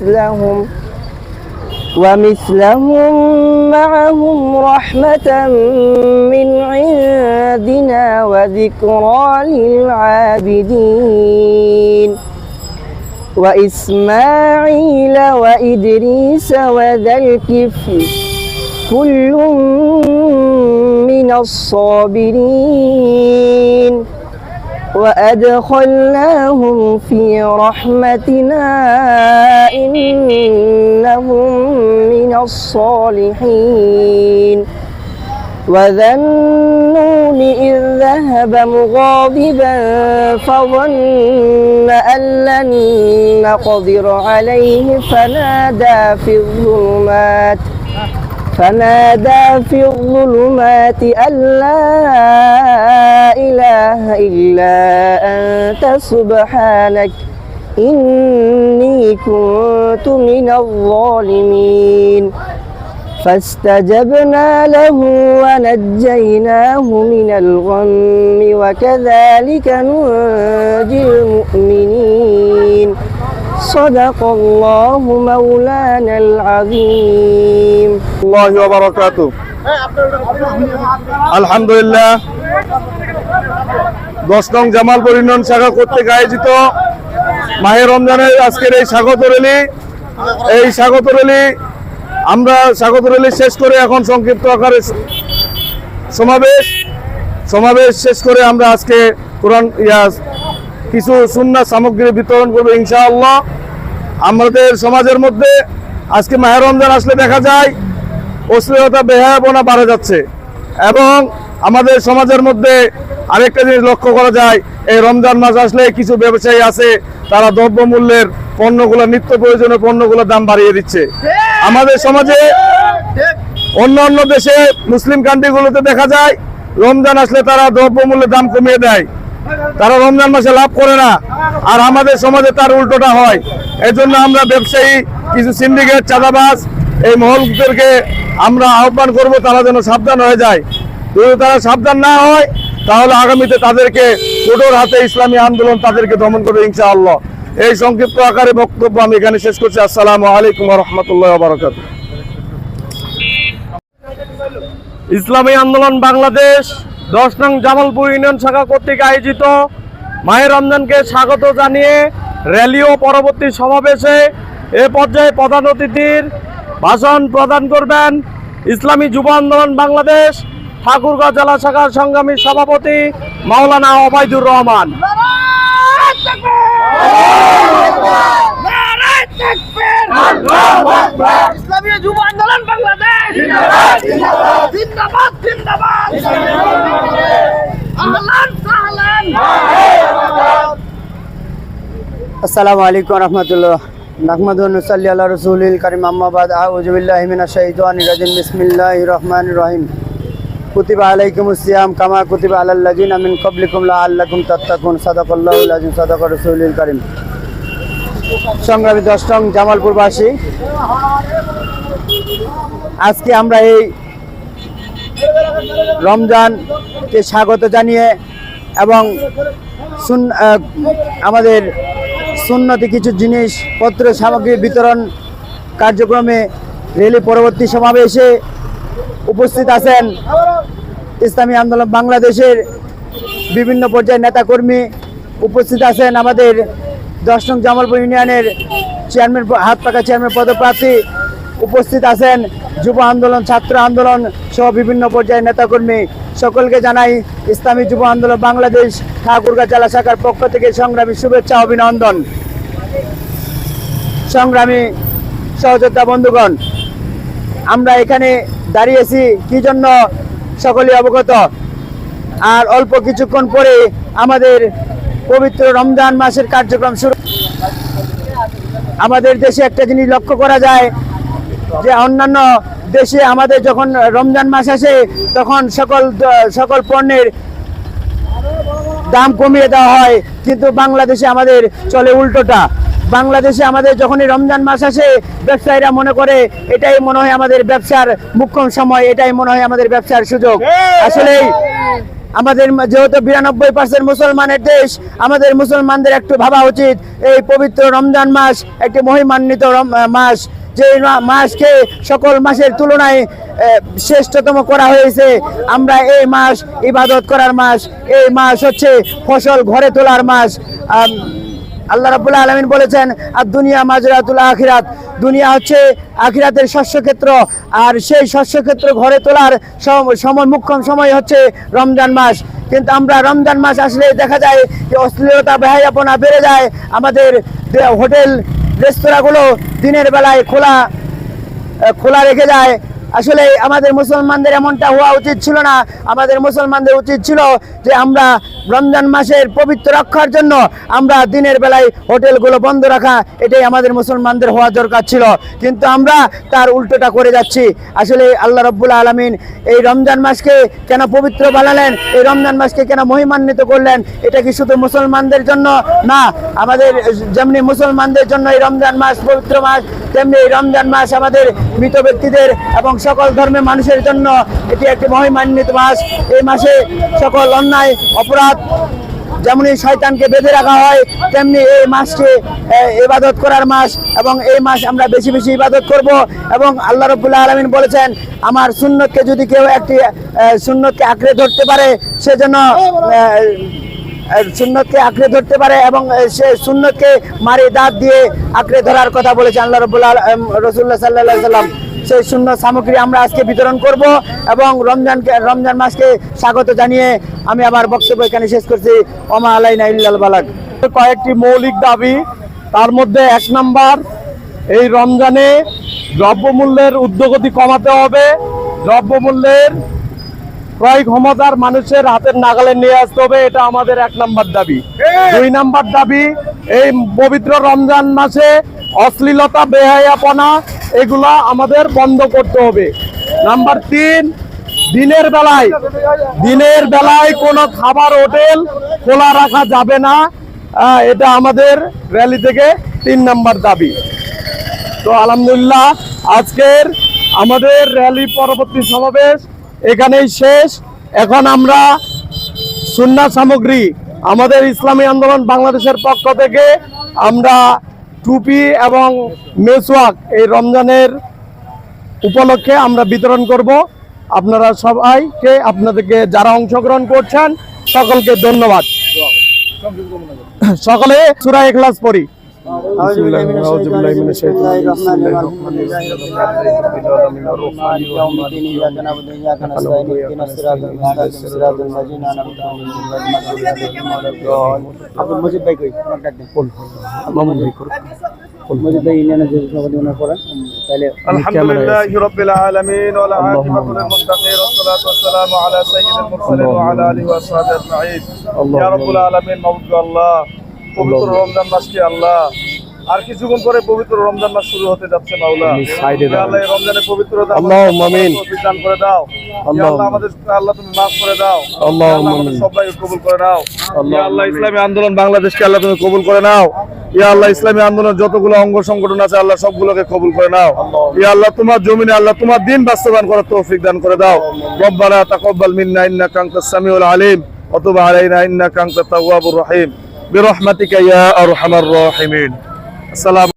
لهم ومثلهم معهم رحمة من عندنا وذكرى للعابدين. وإسماعيل وإدريس وذا الكفل كل من الصابرين. وأدخلناهم في رحمتنا إنهم من الصالحين. وذا النون إذ ذهب مغاضبا فظن أن لن نقدر عليه فنادى في الظلمات فنادى في الظلمات أن لا إله إلا أنت سبحانك إني كنت من الظالمين. فاستجبنا له ونجيناه من الغم وكذلك ننجي المؤمنين. صدق الله مولانا العظيم الله وبركاته আলহামদুলিল্লাহ দশ নং জামালপুর ইউনিয়ন শাখা কর্তৃক আয়োজিত মাহে রমজানের আজকের এই স্বাগত র্যালি এই স্বাগত র্যালি আমরা স্বাগত র্যালি শেষ করে এখন সংক্ষিপ্ত আকারে সমাবেশ সমাবেশ শেষ করে আমরা আজকে কোরআন ইয়া কিছু সুন্না সামগ্রী বিতরণ করব ইনশাআল্লাহ। আমাদের সমাজের মধ্যে আজকে মাহের রমজান আসলে দেখা যায়, অশ্লীলতা, বেহায়াপনা বাড়ে যাচ্ছে। এবং আমাদের সমাজের মধ্যে আরেকটা জিনিস লক্ষ্য করা যায়, এই রমজান মাস আসলে কিছু ব্যবসায়ী আছে, তারা দ্রব্যমূল্যের পণ্যগুলো, নিত্য প্রয়োজনীয় পণ্যগুলোর দাম বাড়িয়ে দিচ্ছে। আমাদের সমাজে অন্য অন্য দেশে মুসলিম কান্ট্রিগুলোতে দেখা যায়, রমজান আসলে তারা দ্রব্যমূল্যের দাম কমিয়ে দেয়। তারা রমজান মাসে লাভ করে না। আর আমাদের সমাজে তার উল্টোটা হয়। এজন্য আমরা ব্যবসায়ী, কিছু সিন্ডিকেট চাঁদাবাস এই মহলদেরকে আমরা আহ্বান করব তারা যেন সাবধান হয়ে যায়। যদি তারা সাবধান না হয়, তাহলে আগামীতে তাদেরকে কোটোর হাতে ইসলামী আন্দোলন তাদেরকে দমন করবে ইনশাআল্লাহ। এই সংক্ষিপ্ত আকারে বক্তব্য আমি এখানে শেষ করছি। আসসালামু আলাইকুম রহমতুল্লাহ বারকাত ইসলামী আন্দোলন বাংলাদেশ দশ নং জামালপুর ইউনিয়ন শাখা কর্তৃক আয়োজিত মাহের রমজানকে স্বাগত জানিয়ে র্যালি ও পরবর্তী সমাবেশে এ পর্যায়ে প্রধান অতিথির ভাষণ প্রদান করবেন ইসলামী যুব আন্দোলন বাংলাদেশ ঠাকুরগাঁও জেলা শাখার সংগ্রামী সভাপতি মাওলানা ওবায়দুর রহমান। ইসলামী যুব আন্দোলন বাংলাদেশ জিন্দাবাদ জিন্দাবাদ আহলান সাহলান। আসসালামু আলাইকুম রহমতুল্লাহ। নাহমাদ নুসাল্লি আল্লাহ রসুলিল করিম। আম্মাবাদ আউজবিল্লাহ মিনা রাজিম। বিসমিল্লাহ রহমান রহিম। কুতিবা আলাইকুম সিয়াম কামা কুতিবা আলাল্লাজিন আমিন কবলিকুম আল্লাকুম তাত্তাকুন। সাদাকাল্লাহুল আজিম সাদাকা রসুলিল করিম। সংগ্রামী দশম জামালপুরবাসী আজকে আমরা এই রমজানকে স্বাগত জানিয়ে এবং আমাদের সুন্নতি কিছু জিনিসপত্র সামগ্রী বিতরণ কার্যক্রমে রেলি পরবর্তী সমাবেশে উপস্থিত আছেন ইসলামী আন্দোলন বাংলাদেশের বিভিন্ন পর্যায়ের নেতাকর্মী। উপস্থিত আছেন আমাদের দশ নং জামালপুর ইউনিয়নের চেয়ারম্যান হাত পাকা চেয়ারম্যান পদপ্রার্থী উপস্থিত আছেন যুব আন্দোলন, ছাত্র আন্দোলন সহ বিভিন্ন পর্যায়ের নেতাকর্মী। সকলকে জানাই, ইসলামী যুব আন্দোলন বাংলাদেশ ঠাকুরগাঁ জেলা শাখার পক্ষ থেকে সংগ্রামী শুভেচ্ছা, অভিনন্দন। সংগ্রামী সহযোদ্ধা বন্ধুগণ, আমরা এখানে দাঁড়িয়েছি কি জন্য সকলে অবগত? আর অল্প কিছুক্ষণ পরে আমাদের পবিত্র রমজান মাসের কার্যক্রম শুরু আমাদের দেশে একটা জিনিস লক্ষ্য করা যায় যে অন্যান্য দেশে আমাদের যখন রমজান মাস আসে, তখন সকল সকল পণ্যের দাম কমিয়ে দেওয়া হয়। কিন্তু বাংলাদেশে আমাদের চলে উল্টোটা। বাংলাদেশে আমাদের যখনই রমজান মাস আসে, ব্যবসায়ীরা মনে করে, এটাই মনে হয় আমাদের ব্যবসার মুখ্যম সময়, এটাই মনে হয় আমাদের ব্যবসার সুযোগ। আসলেই আমাদের যেহেতু বিরানব্বই পার্সেন্ট মুসলমানের দেশ, আমাদের মুসলমানদের একটু ভাবা উচিত, এই পবিত্র রমজান মাস একটি মহিমান্বিত মাস। যে মাসকে সকল মাসের তুলনায় শ্রেষ্ঠতম করা হয়েছে, আমরা এই মাস ইবাদত করার মাস, এই মাস হচ্ছে ফসল ঘরে তোলার মাস। আল্লাহ রাবুল্লাহ আলমিন বলেছেন আর দুনিয়া মাজরাতুল আখিরাত। দুনিয়া হচ্ছে আখিরাতের শস্যক্ষেত্র, আর সেই শস্যক্ষেত্র ঘরে তোলার সম- সময় মুখ্যম সময় হচ্ছে রমজান মাস। কিন্তু আমরা রমজান মাস আসলে দেখা যায় যে অশ্লীলতা ব্যয়াপনা বেড়ে যায়। আমাদের হোটেল, রেস্তোরাঁগুলো দিনের বেলায় খোলা খোলা রেখে যায়। আসলে আমাদের মুসলমানদের এমনটা হওয়া উচিত ছিল না। আমাদের মুসলমানদের উচিত ছিল যে আমরা রমজান মাসের পবিত্র রক্ষার জন্য আমরা দিনের বেলায় হোটেলগুলো বন্ধ রাখা, এটাই আমাদের মুসলমানদের হওয়া দরকার ছিল। কিন্তু আমরা তার উল্টোটা করে যাচ্ছি। আসলে আল্লাহ রব্বুল আলমিন এই রমজান মাসকে কেন পবিত্র বানালেন, এই রমজান মাসকে কেন মহিমান্বিত করলেন, এটা কি শুধু মুসলমানদের জন্য? না, আমাদের যেমনি মুসলমানদের জন্য এই রমজান মাস পবিত্র মাস, তেমনি এই রমজান মাস আমাদের মৃত ব্যক্তিদের এবং সকল ধর্মের মানুষের জন্য এটি একটি মহিমান্বিত মাস। এই মাসে সকল অন্যায়, অপরাধ যেমনি শয়তানকে বেঁধে রাখা হয় তেমনি এই মাসকে ইবাদত করার মাস এবং এই মাস আমরা বেশি বেশি ইবাদত করব। এবং আল্লাহ রবুল্লাহ আলমিন বলেছেন আমার সুন্নতকে যদি কেউ একটি সুন্নতকে আঁকড়ে ধরতে পারে সে যেন আহ, সুন্নতকে আঁকড়ে ধরতে পারে এবং সে সুন্নতকে মারি দাঁত দিয়ে আঁকড়ে ধরার কথা বলেছে আল্লাহ রবুল্লাহ রসুল্লাহ সাল্লাহ সাল্লাম সেই শূন্য সামগ্রী আমরা আজকে বিতরণ করব এবং রমজানকে, রমজান মাসকে স্বাগত জানিয়ে আমি আমার বক্তব্য এখানে শেষ করছি। ওমা আলাইনা ইল্লাল বালাগ। কয়েকটি মৌলিক দাবি, তার মধ্যে এক নাম্বার, এই রমজানে দ্রব্যমূল্যের উদ্যোগতি কমাতে হবে। দ্রব্যমূল্যের ক্রয় ক্ষমতার মানুষের হাতের নাগালে নিয়ে আসতে হবে এটা আমাদের এক নাম্বার দাবি। দুই নাম্বার দাবি এই পবিত্র রমজান মাসে অশ্লীলতা বেহায়াপনা এগুলা আমাদের বন্ধ করতে হবে। নাম্বার তিন দিনের বেলায় দিনের বেলায় কোনো খাবার হোটেল খোলা রাখা যাবে না। এটা আমাদের র্যালি থেকে তিন নাম্বার দাবি। তো আলহামদুলিল্লাহ আজকের আমাদের র্যালি পরবর্তী সমাবেশ এখানেই শেষ। এখন আমরা সুন্না সামগ্রী, আমাদের ইসলামী আন্দোলন বাংলাদেশের পক্ষ থেকে আমরা টুপি এবং মেসওয়াক এই রমজানের উপলক্ষে আমরা বিতরণ করব। আপনারা সবাইকে, আপনাদেরকে যারা অংশগ্রহণ করছেন, সকলকে ধন্যবাদ। সকলে সুরা এখলাস পড়ি। মজিদ ভাই কই মজিদ ভাই ইউনিয়নের যে সভাপতি ওনার পড়েন তাহলে الحمد لله رب العالمين والعاقبة للمتقين والصلاة والسلام على سيد المرسلين وعلى آله وصحبه أجمعين يا رب العالمين موجود الله পবিত্র রমজান মাস কি আল্লাহ আর কিছুক্ষণ পরে পবিত্র রমজান মাস শুরু হতে যাচ্ছে মাওলা। আল্লাহ রমজানের পবিত্র আল্লাহুম্মা আমিন। দান করে দাও। আল্লাহ আমাদের আল্লাহ তুমি মাফ করে দাও। আল্লাহুম্মা আমাদের। সবাইকে কবুল করে নাও। ইয়া আল্লাহ ইসলামী আন্দোলন বাংলাদেশকে আল্লাহ তুমি কবুল করে নাও। ইয়া আল্লাহ ইসলামী আন্দোলন যতগুলো অঙ্গ সংগঠন আছে আল্লাহ সবগুলোকে কবুল করে নাও। ইয়া আল্লাহ তোমার জমিনে আল্লাহ তোমার দিন বাস্তবায়ন করার তৌফিক দান করে দাও। রব্বানা তাকাব্বাল মিন্না ইন্নাকা আনতাস সামিউল আলিম। ওয়া তুব আলাইনা ইন্নাকা আনতাত তাওয়াবুর রহিম। বিরহমাতিকা ইয়া আরহামার রাহিমিন। আসসালামু